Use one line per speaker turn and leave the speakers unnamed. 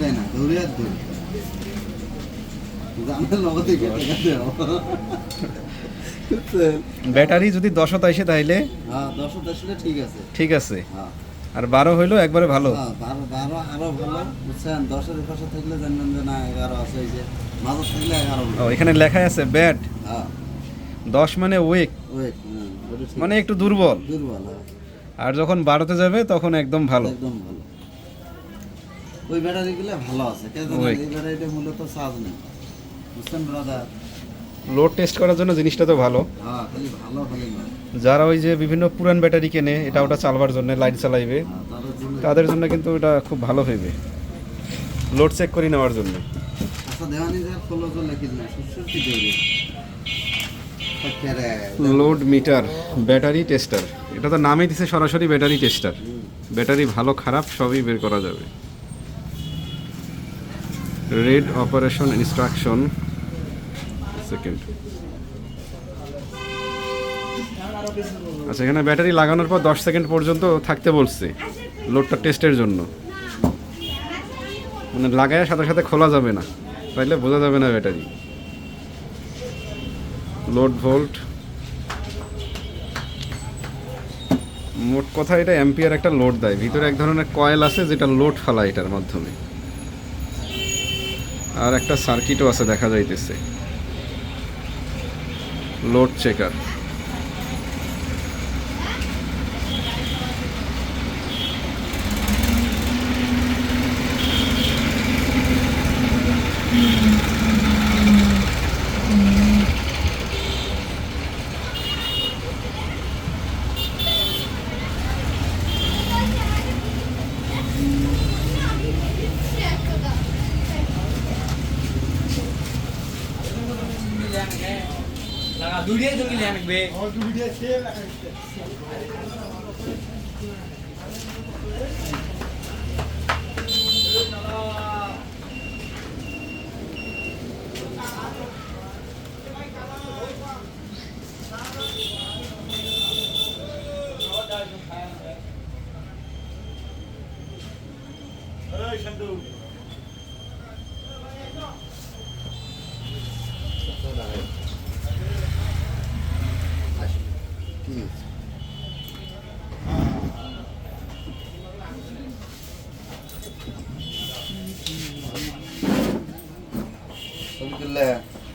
দেয় না দৌড়ে আর দৌড়।
ব্যাটারি যদি দশত আসে তাইলে?
হ্যাঁ দশ আসলে ঠিক আছে।
ঠিক আছে।
হ্যাঁ।
আর বারো হইল একবারে ভালো?
হ্যাঁ, বারো আরও ভালো। বুঝছেন? দশের পাশে থাকলে জানবেন যে না এগারো আছে এই যে। মাঝে থাকলে এগারো
ও এখানে লেখা আছে ব্যাট।
হ্যাঁ।
দশ মানে উইক
ঠিক।
মানে একটু দুর্বল।
দুর্বল
আর যখন বারোতে যাবে তখন একদম ভালো।
একদম ভালো। ওই ব্যাটারিগুলো ভালো আছে। এই ব্যাটারিটা মূলত চার্জ নেই। বুঝছেন ব্রাদার
লোড টেস্ট করার জন্য জিনিসটা তো ভালো।
হ্যাঁ ভালো
যারা ওই যে বিভিন্ন পুরান ব্যাটারি কেনে এটা ওটা চালবার জন্য লাইট চালাইবে
হ্যাঁ, তাদের জন্য
কিন্তু এটা খুব ভালো হইবে। লোড চেক করে নেওয়ার জন্য। লোড মিটার ব্যাটারি টেস্টার এটা তো নামই দিছে সরাসরি ব্যাটারি টেস্টার ব্যাটারি ভালো খারাপ সবই বের করা যাবে। রেড অপারেশন ইনস্ট্রাকশন সেকেন্ড আচ্ছা এখানে ব্যাটারি লাগানোর পর দশ সেকেন্ড পর্যন্ত থাকতে বলছে, লোডটা টেস্টের জন্য। মানে লাগায় সাথে সাথে খোলা যাবে না, তাইলে বোঝা যাবে না ব্যাটারি। Load volt. মোট কথা এটা অ্যাম্পিয়ার একটা লোড দেয়, ভিতরে এক ধরনের কয়েল আছে যেটা লোড ফালায় এটার মাধ্যমে। আর একটা সার্কিটও আছে দেখা যাইতেছে। লোড চেকার
লাগা দুইটাই জমি লে আনবে
الحمد لله.